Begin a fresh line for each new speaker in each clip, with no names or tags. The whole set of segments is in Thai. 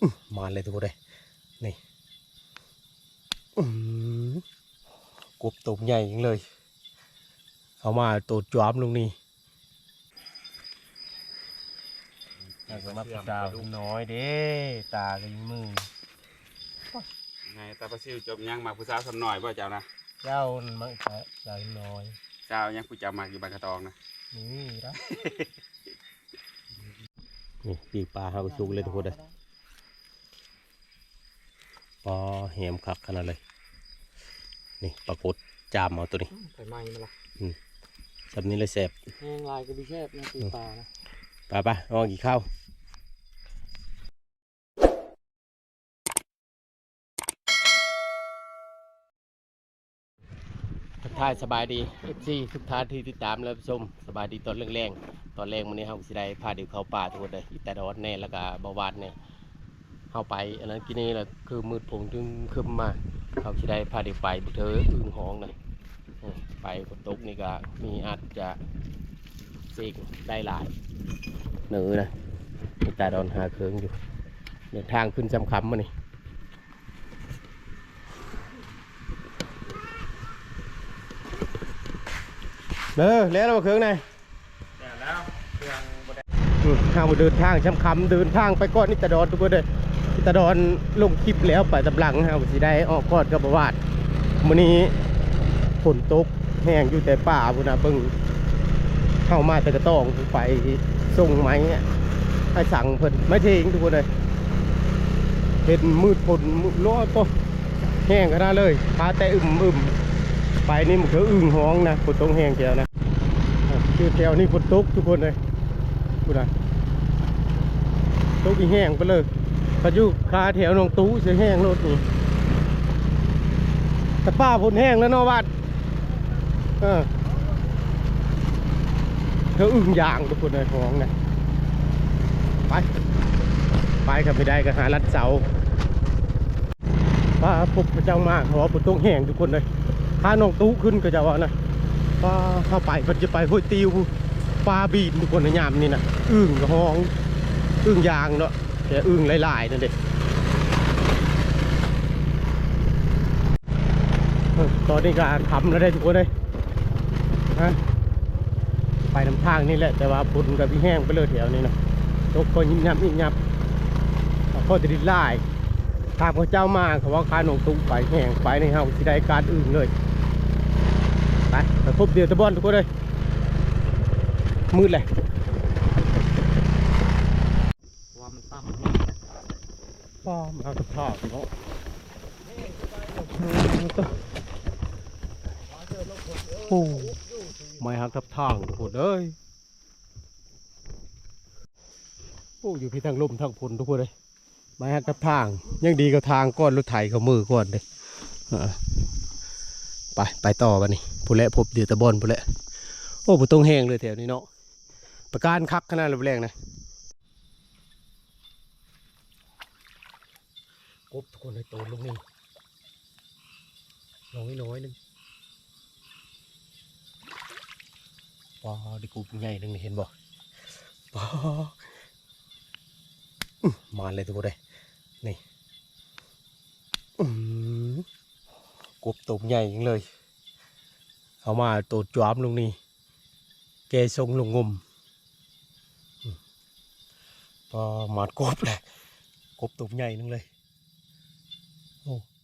อื้อมาเลยทุกคนเลยนี่อื้อหือกบตัวใหญ่จริงเลย เอามาตัวจวามลงนี่สำหรับดาวน้อยเด้ตาก็ยิงมือ
ไงตาปลาซิวจบยังมาผู้สาวสำหน่อยบ่เจ้านะ
เจ้ามันมังจะดาวน้อย
เจ้ายังผู้เจ้ามาอยู่บานกระตองนะ
นี่นะนี่ปีกปลาเฮาสุกเลยทุกคนเลย ปอแหมคักขนาดเลย นี่ปรากฏจามเอาตัวนี้
ไข่ไหม้มาละ
สำนี้เลยแสบ
แห้งลายก็บิแคบนะตีปลานะ
ไปไปลองกี่ข้าวทักทายสบายดีเอฟซีทุกท่านที่ติดตามและชมสบายดีตอนแรงๆตอนแรงวันนี้เฮาสิได้พาเด็กเข้าป่าทุกคนเลยอีแต่ดอนแน่แล้วก็บาวานเนี่ย เฮาไป อันนั้นกินนี่แหละคือมืดผงจึงคึมมาเฮาสิได้พาเด็กไปบุเธออึ่งหองเลยอืมไปฝนตกนี่ก็มีอาจจะเสกได้หลายหนือนะมีตาดอนหาเคืองอยู่เดินทางขึ้นจำคำมานี่เออแล้วเรามาเคืองไหน
แต่แล้วเครื่องบ่ได้
อืมทางมาเดินทางจำคำเดินทางไปก่อนนิตาดอนทุกคนเลยนิ ตาดอนลงคลิปแล้วไปตำลังฮะสิได้ออกกอนกับบวาดมื้อนี้ฝนตกแห้งอยู่แต่ป่าบุนะเบิ่งเข้ามาแต่กระต้องไปส่งไม้เนี่ยไอ้สั่งเพิ่นไม่เทงทุกคนเลยเป็นมืดฝนมืดร้อนปะแห้งขนาดเลยพาแต่อึมอึมไปนี่มันก็อึ่งห้องนะฝนตกแห้งแถวนะคือแถวนี้ฝนตกทุกคนเลยพูดนะตกอีแห้งไปเลย พายุคาแถวหนองตู้เสียแห้งรถนี่แต่ป้าฝนแห้งแล้วนาะวัดเออเธออึ่งยางทุกคนเลยห้องนะไป ไปครับไม่ได้ก็หารัดเสาป้าพบพระเจ้ามากขอปุตตงแห้งทุกคนเลยพาน้องตู้ขึ้นก็จะว่านะป้าเข้าไปมันจะไปห้วยติวปลาบีนทุกคนในยามนี่นะอึ่งห้องอึ่งยางเนาะ แต่อึ่งหลายๆนั่นเด็ตอนนี้ก็ทำแล้วได้ทุกคนเลยฮะไปนำทางนี่แหละ แต่ว่าปุ่นกับพี่แห้งไปเลยแถวนี้นะตกคนยิบยับยิบยับพอจะดินไล่ทางพระเจ้ามาเขาว่ากาหนองตุ้งไปแห้งไปในเฮาสิได้การอื่นเลยไปไปพบเดียวตะบอนทุกคนเลยมืดเลย
ว่ามันต่
ป้อมเอาตะพอกเนาะโอ้ไม่หักทับทางทุกคนเอ้ยโอ้อยู่ที่ทางลมทางพลทุกคนเลยไม่หักทับทาง ยังดีกับทางก้อนรถไถเขามือก่อนเลยอ่าไปไปต่อกันนี่ผู้เละพบเดือดตะบอนผู้เละโอ้ผู้ตรงแห้งเลยแถวนี้เนาะประการคักขนาดแรงนะ กบทุกคนเลยโตลงนี่น้อยน้อยๆหนึงว้าวได้กบใหญ่หนึ่งนี่เห็นบ่ว้าวอื้อมาเลยทุกคนเลยนี่อืมกบตัวใหญ่จริงเลย เอามาตัวจวามลงนี่แกทรงลงงมอืมพอหมาดกบแหละกบตัวใหญ่นึงเลยโอ้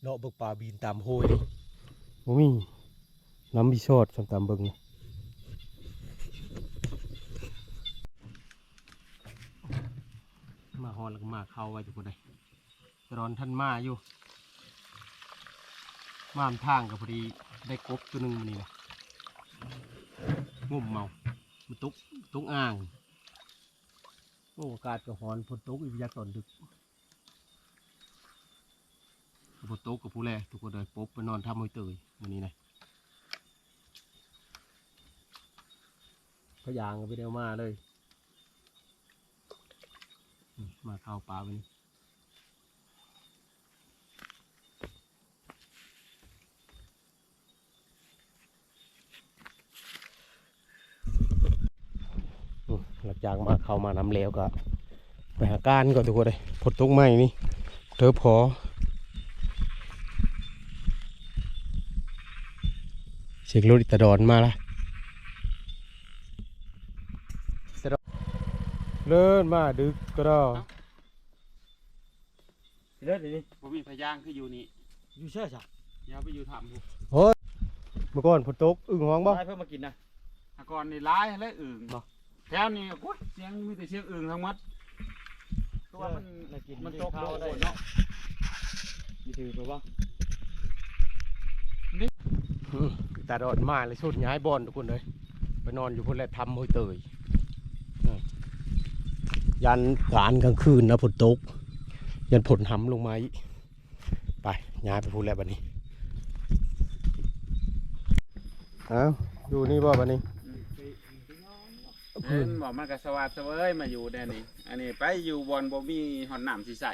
เลาะเบิกปลาบีนตามโหยนี่โอ้ยน้ำบีชอดสำตามเบิงนี่มาฮอนแล้วก็มาเข้าไว้ทุกคนเลยรอนท่านมาอยู่ มามทางกับพอดีได้กบตัวหนึ่งมานี่นะงุ่มเมามันตุกตุกอ่าง โอ้อากาศก็ฮอนฝนตกอีกอยางตอนดึก กับผู้โต๊ะกับผู้แลทุกคนเลยปุ๊บไปนอนทำมวยเตยวันนี้นะพยางก็ไปเดียวมาเลย มาเข้าป่าวันนี้หลังจากมาเข้ามาน้ำแล้วก็ไปหาการก่อนทุกคนเลยผลตกใหม่นี่เธอพอเสียงรถอิตาดอนมาละอิตาดอนเลื่อนมาดึกก็ได้
เลือดดิ
ผมมีพยางคืออยู่นี่
อยู่เชื่อจ้ะ
อยาไปอยู่ทำผม
เมื่อก่อนฝนตกอึ่งห้องบ่
ได้เพิ่มมากินนะ
อากรนี่ร้ายและอื่น
บ่
แถวนี้โอ้ยเสียงมีแต่เสียงอื่นทั้งหมดเพราะว่ามัน
ได้กิน
มัน
ได้
ตก
ข้า
โด
วนได้
เนาะ
มีถือไปว่า
อืมอิ ตาดอนมาเลยชุดย้ายบอลทุกคนเลยไปนอนอยู่คนแหละทำห้อยเตยอืมยันการกลางคืนนะฝนตก ยันผลหำลงมาอีกไปย้ายไปพูดแล้วบันนี้เอ้าอยู่นี่บ่บันนี้
เพิ่นบอกมันก็สวัสดิ์เสวยมาอยู่แน่นี่อันนี้ไปอยู่บอนบ่มีหอนน้ำสิใส่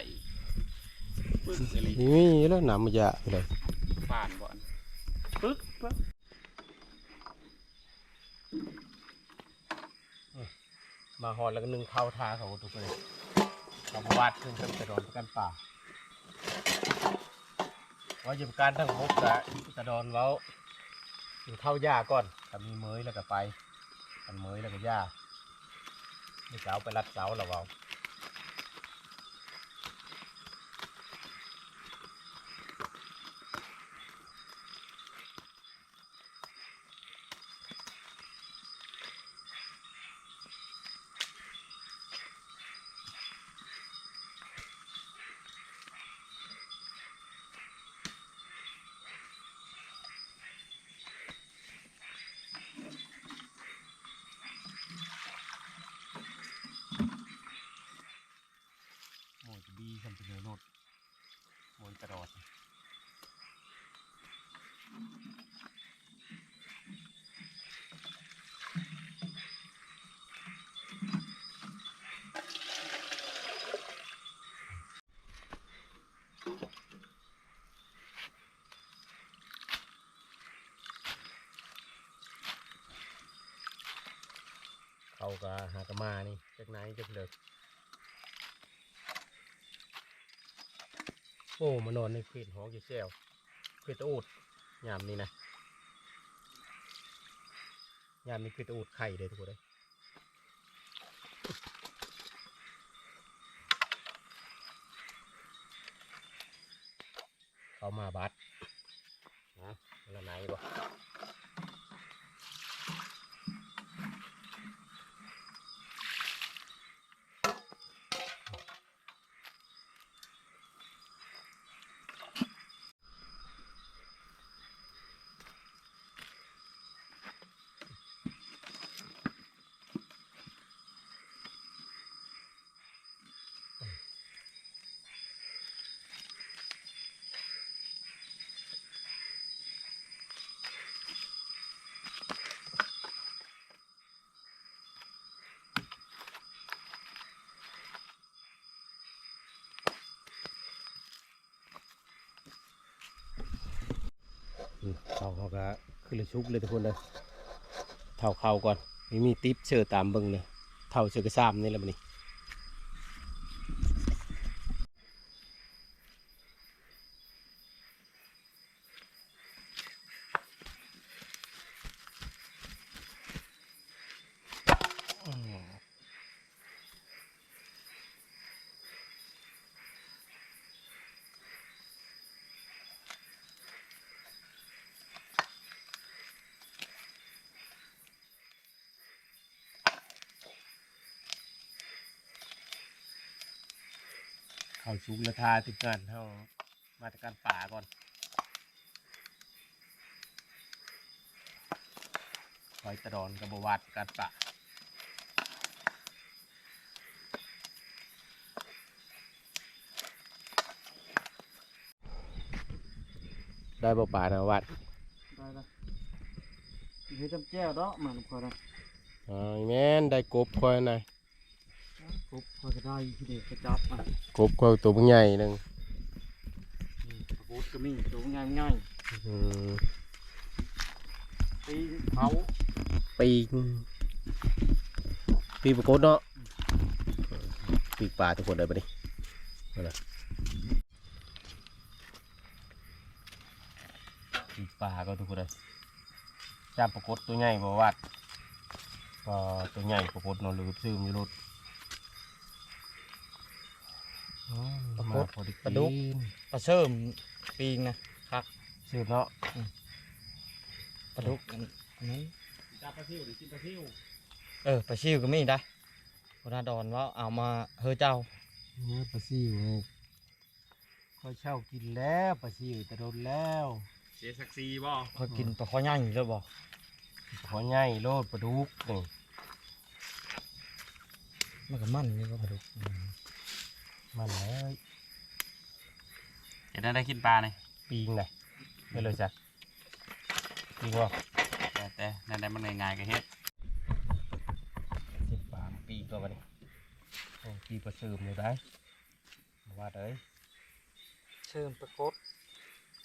ปึ๊กอะไร
นี่แล้วหนำมันจะไปเลย
ผ่านบ่อนปึ๊กปึ๊ก
มาหอนแล้วก็นึ่งข้าวทาเขาทุกคนทำวัดขึ้นกันตะดอนกันป่าว่าจะการทั้งหกกะตะดอนแล้วอยู่เท้าหญ้าก่อนถ้ามีเมยแล้วก็ไปกันเมยแล้วก็หญ้าไม่เสาไปรัดเสาแล้วเอา โมยดีคำเสนอโนดโมยกระโดดเขา ก็หากมานี่จากไหนจากเลิกโอ้มานอนในเขตหอกี่แซวเขตตะอูดยามนี้นะยามนี้เขตตะอูดไข่เลยทุกคนเลยเขามาบัดนะแล้วไหนบ่อืม เขาก็ขึ้นชุกเลยทุกคนเลยเท่าเขาก่อนไม่มีติ๊บเชื่อตามเบิ้งเลยเท่าเชื่อกระซ้ำนี่แหละมันนี่ เขาชุกและทาถึงกันเท่ามาตรการป่าก่อนคอยตะดอนกับบวัดการป่าได้บ่ป่านะวัด
ได้ละมีให้จำแก้วเนาะมันพอได้
อ๋อแม่นได้กบคอยหน่อ ย
ปุ๊บพอจะได้ที่เด็กกระจับอะ
กบคอยตัวใหญ่หนึ่ง
ตะกูดก็มีตัวง่ายง่าย
อืม
ๆตีเขา
ปีกปีกประกดเนาะปีปีกปลาทุกคนเลยไปดินั่นแหละปีกปลาก็ทุกคนเลยจ้าปรากฏตัวใหญ่บ่วัดก็ตัวใหญ่ปรากฏเนอนหรือซื้อมีรถ อ๋อมาพอดี
ปลาดุก
กิน
ปลาเชิมปีงนะครับ
ซื้อเนาะ
ปลาดุกอันอันนั้น
จับปลาซิวหรือกินปลาซิว
เออปลาชิวก็มีได้พนาดอนว่าเอามาเฮอเจ้า
นี่ปลาซิวก็เช่ากินแล้วปลาซิวแต่โดนแล้ว
เสียสักซีบ่
พอกินปลาข้อย่างอยู่แล้วบอก
ขอใหญ่โลดปลาดุกนี่
มันก็มันนี่ก็ปลาดุกอื ม
มันเลย
จะได้ได้กินปลาเนี่ย
ปีงเลยไม่เลยจ้ะปีงว่า
แต่แต่นั่นได้มันง่ายๆก็เฮ็ด
สิบปามปีตัวมันนี่โอ้ปีประเสริมเลยได้มาว่าเด้ย
เชิมปลากด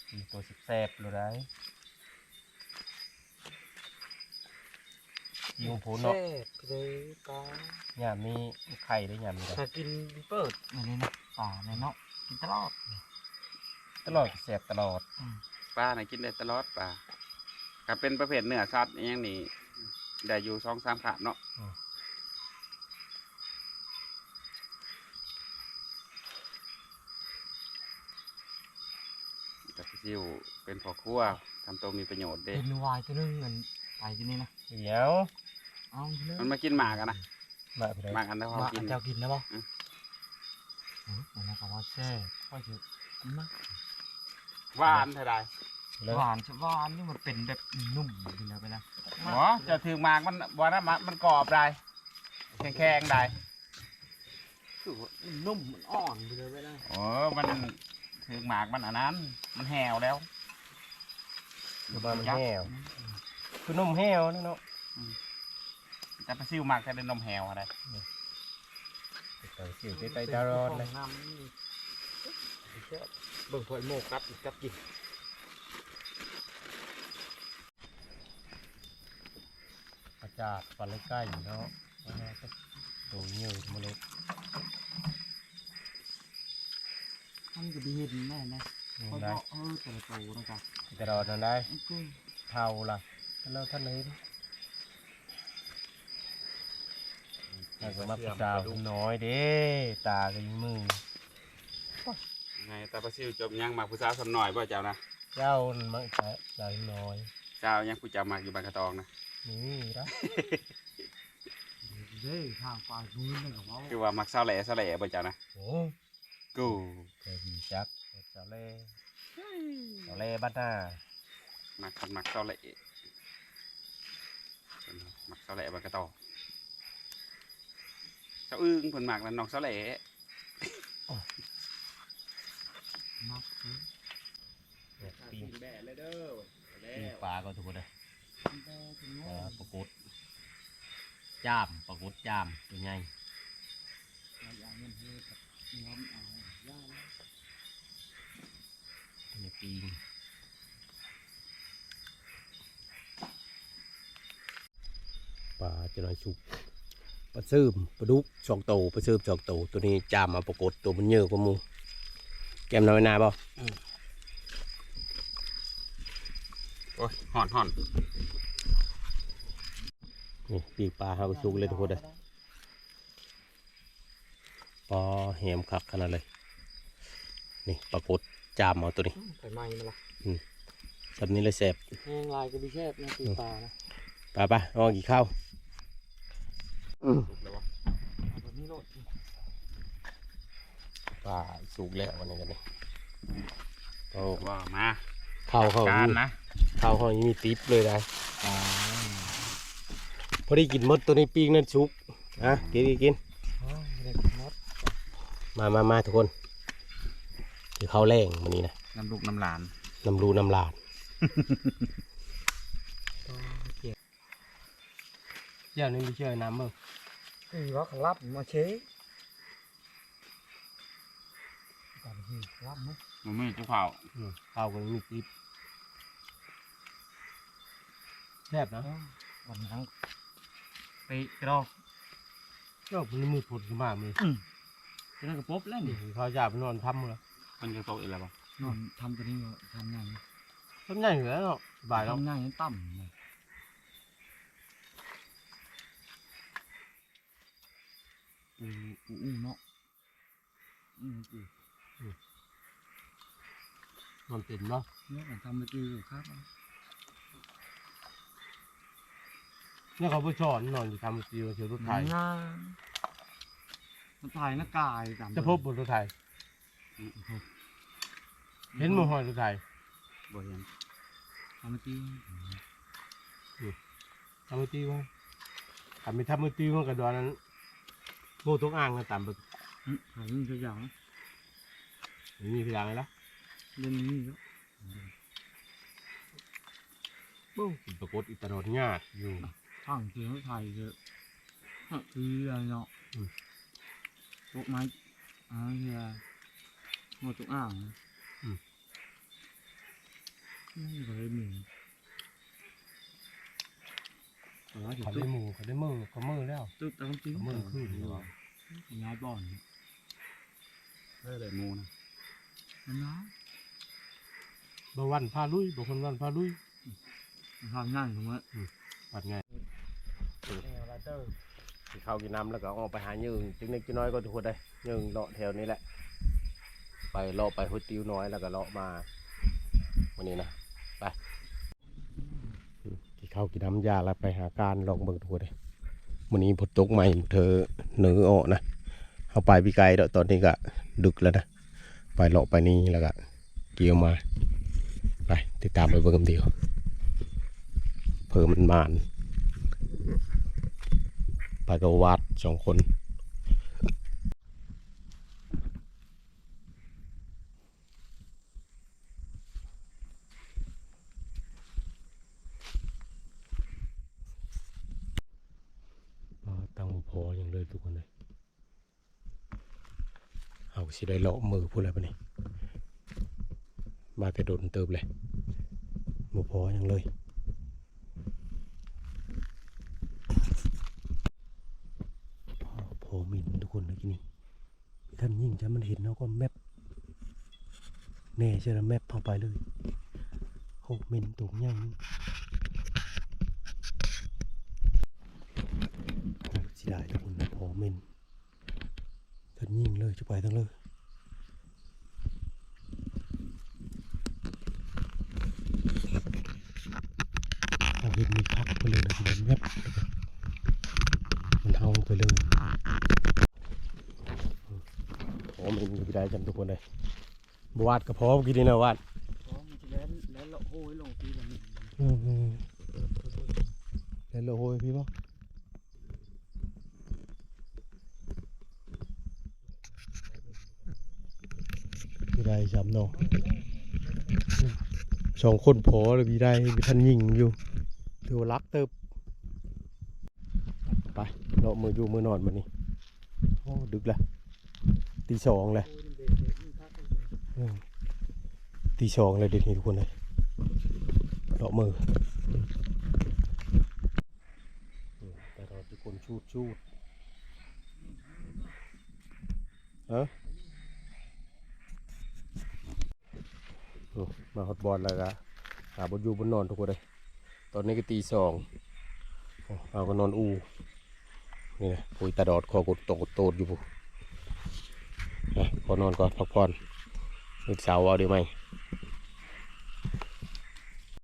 ปีตัวสิบแสบเลยได้ ยิงผูนเนาะ
แซ่บเลยปลา
ยามนี้ไข่ได้ยามนี้ได้
ถ้ากินเปิดอันนี้นะป่าในเนาะกินตลอด
ตลอดแสบตลอด
ปลาน่ะกินได้ตลอดปลาถ้าเป็นประเภทเนื้อสัตว์อหยังนี่ได้อยู่สองสามขาบเนาะปลาซิวเป็นพ่อครัวทำตัวมีประโยชน์เด้
เป็นวายตัวนึงเงินไปที่นี่นะ
เดี๋ยว
เอาเนื้อ
มันมากินหมากกันนะ
มาไปเลย
หมากอันนั้น
ว่า
เขากิน
เจ้ากินนะบ่
อืม
อืมอันนั้นก็ว่าแซ่บก็จะอันนั้น
หวานเท่าไร
เลย
หวานจะหวานนี่มันเป็นแบบนุ่มกินแล้วไปนะ
อ๋อจะถือหมากมันวันนั้นมันกรอบได้แข็งๆได้
คือว่ามันนุ่มมันอ่อนไปเลยไปนะ
โอ้มันถือหมากมันอันนั้น มันแหวแล้ว
คือมามันแห้วคือนมแห้วนี่เนาะ
แต่ปลาซิวหมากแต่เป็นนมแหวอะไร
ใส่สิวใส่ไตตาร้อนเลย
น้ำนี่เบิ่งถ้วยโมกกับอีกกับกิน
อาจารย์ปลาเลยใกล้อยู่เนาะเอามาสักตัวเงี้ยวมาเลย
มันก็ดีเห็นแน่นะเพ
นี่
ราะ
ได้
ว่าเออแต่ละตัวนะครับ
จะรอนั่นได้
โอเค
เท่าล่ะแล้วท่านเลย ถ้าก็มาผู้สาวน้อยเด้ตาก็ยิงมือ
ไงแต่ปลาซิวจบยังหมากผู้สาวสำหน่อยป่ะเจ้านะ
เจ้ามันมักจะสาวน้อย
เจ้ายังผู้เจ้าหมากอยู่บานกระตองนะ
นี่นะ
เด้ทางปลายพื้นเลยกับว่า
คือว่าหมักเศร้าแหล่เศร้าแหล่ป่ะเจ้านะ
โอ้
กู
เคยดีจักสาวเล่สาวเล่บ้านหน้า
หมักหมักเศร้าแหล่หมักเศร้าแหล่บานกระตองเจ้าอึ้งผลหมากนั่นน้องเศร้าแหล่
มัก
เนี่ยปีน
แบ่เลยเด้อ
ปีนปลาก็ถูกเลย
แม่ถึง
เอ
ว่า
อปรากฏจ้ามปรากฏจ้ามตัวใหญ่
อย่างเงินเฮ็ดกับน้ำเอาย่าแล้ว
นี่ปีนปลาจะน้อยชุบป ลาซึมปลาดุกสองโตวปลาซึมสองโตวตัวนี้จ้ามมาปรากฏตัวมันเยอะกว่าหมูแกมน้อยนาบ่
โอ้ยห่อนห่อน
นี่ปีกปลาเฮาก็ชุกเลยทุกคนเลยปอแหมคักขนาดเลย นี่ปรากฏจามเอาตัวนี้
ไฟไหม้มาละ
แบบนี้เลยแสบ
แห้งลายก็ดีแคบนะตีปลานะ
ปลาปะเอากี่ข้าว
สุกแล้ววะ
เอาแบบนี้โลด
ปลาสุกแล้ววันนี้กันนี่เอา
ว่ามา
ข้าวเขา
การ
มี
นะ
ข้าวเขามีติ๊บเลยได้พอดีกินหมดตัวนี้ปีกนั่นสุกอะกินกินกิน
อ๋อเด็กมด
มามามาทุกคน คือข้าวแรงวันนี้นะ
น้ำลูกน้ำหลาน
น้ำรูน้ำลาด
เกี่ยว
เจ้านี่ไม่เชื่อน้ำมึง
คือว่าเขารับมาเช้ตามที่รับมั้ย
มันไม่จุกเผา
อืมข้าวก็มีติ๊บแซ่บนะ
วันนั้นไปกรอก
ก็มันมืดผลขึ้นมามือ
อืมจะนั่นก็ปบแล้วนี่
เขาจะไปนอนทำเลย
มันจะโตอีกแล้วบ่
นอนทำตัวนี้ก็ทำงาน
ทำง่ายอยู่แล้วเนาะบ่ายแล้ว
ทำงานยังต่ำเลย อูอูอูเนาะอืมอู
นอนเต็มเนาะ
เนี่ยผมทำไปจือครับ
เนี่ยเขาไปสอนหนอนอยู่ทำซีเชียวรถไทย
งานมันถ่ายน้ากายตาม
จะพบบนรถไทยเห็นมือหอยรถไทย
บ่เห็น
ทำไปจือ
ทำมือตีมั้งทำไม่ทำมือตีมั้งกระดอนนั้น ง่ตกอ่างนะตามไป
อืมหาเรื่องตัวอย่าง
ไม่มีพลังเลยละ
เรื่องนี้แล้ว
ปุ้งปรากฏอิตาโนดญาติอยู่
ทางเสียงไทยเยอะคืออะไรเนาะพวกไม้อ่าเฮียหมดทุกอ่างนี่ก็เลยมีเขา
ได้
บ
มือเขาได้มือเขามือแล้ว
ตุ๊บตามจริง
เขามือขึ้นหรือเปล่า
ย้ายบ่อน
เออได้หมูนะ
มันน้อย
บางวันพาลุยบางคนวันพาลุย
มันทำง่ายของมัน
ปัดไงที่เข้ากินน้ำแล้วก็ออกไปหายืงจึงเล็กจึงน้อยก็ทุกคนได้ยืงเลาะแถวนี้แหละ ไปเลาะไปหุดติวน้อยแล้วก็เลาะมาวันนี้นะไปอืมที่เข้ากินน้ำยาแล้วไปหาการลองเบิ่งทุกคนเลย วันนี้ผลตกใหม่เธอเหนือออกนะเอาไปพี่ไกลเด้อตอนนี้ก็ดึกแล้วนะ ไปเลาะไปนี่แล้วก็เกี่ยวมา ไปติดตามไปเบิ่งกันเดียวเพิ่มมันมานไปกับวัดสองคน ตั้งพ ออย่างเลยทุกคนเลยเอาสิได้เลาะมือพูดอะไรปะนี่มาแต่โดนเติบเลยบ่พออย่างเลยพอพอมินทุกคนนะที่นี่ท่านยิ่งจะมันเห็นแล้วก็แมปแน่ใช่ไหมแมปเข้าไปเลยโอ้มินตุ่มยังสิได้ทุก คนนะพอมินท่านยิ่งเลยจะไปทั้งเลยเอาเห็นมีพักไปเลยนะทีนี้แมปมันเอาไปเลยโอ้มันอยู่ได้จำทุกคนเลยบวาดกระเพาะกินนี่นะวาด
อ๋อมันจะแล้วแล้วเราโอ้ยลงทีละนิด
อืมแล้วเราโหยพี่ป่ะพี่ ได้จำเนาะสองคนพอเลยพี่ได้พี่ท่านยิงอยู่ถือรักเติบไปเรามืออยู่มือนอนมานี่โอ้ดึกแล้วตีสองเลยตีสองเลยเดี๋ยวนี้ทุกคนเลยเลามือแต่เราทุกคนชูดชูดเออ มาฮอตบอลแล้วก็หาบนอยู่บนนอนทุกคนเลยตอนนี้ก็ตีสองเอาก็นอนอูนี่นะปุยตาดอดคอกดตกโตดอยู่ปุ๊นะพอนอนก่อนพักผ่อนอีกเสาวเอาดีไหม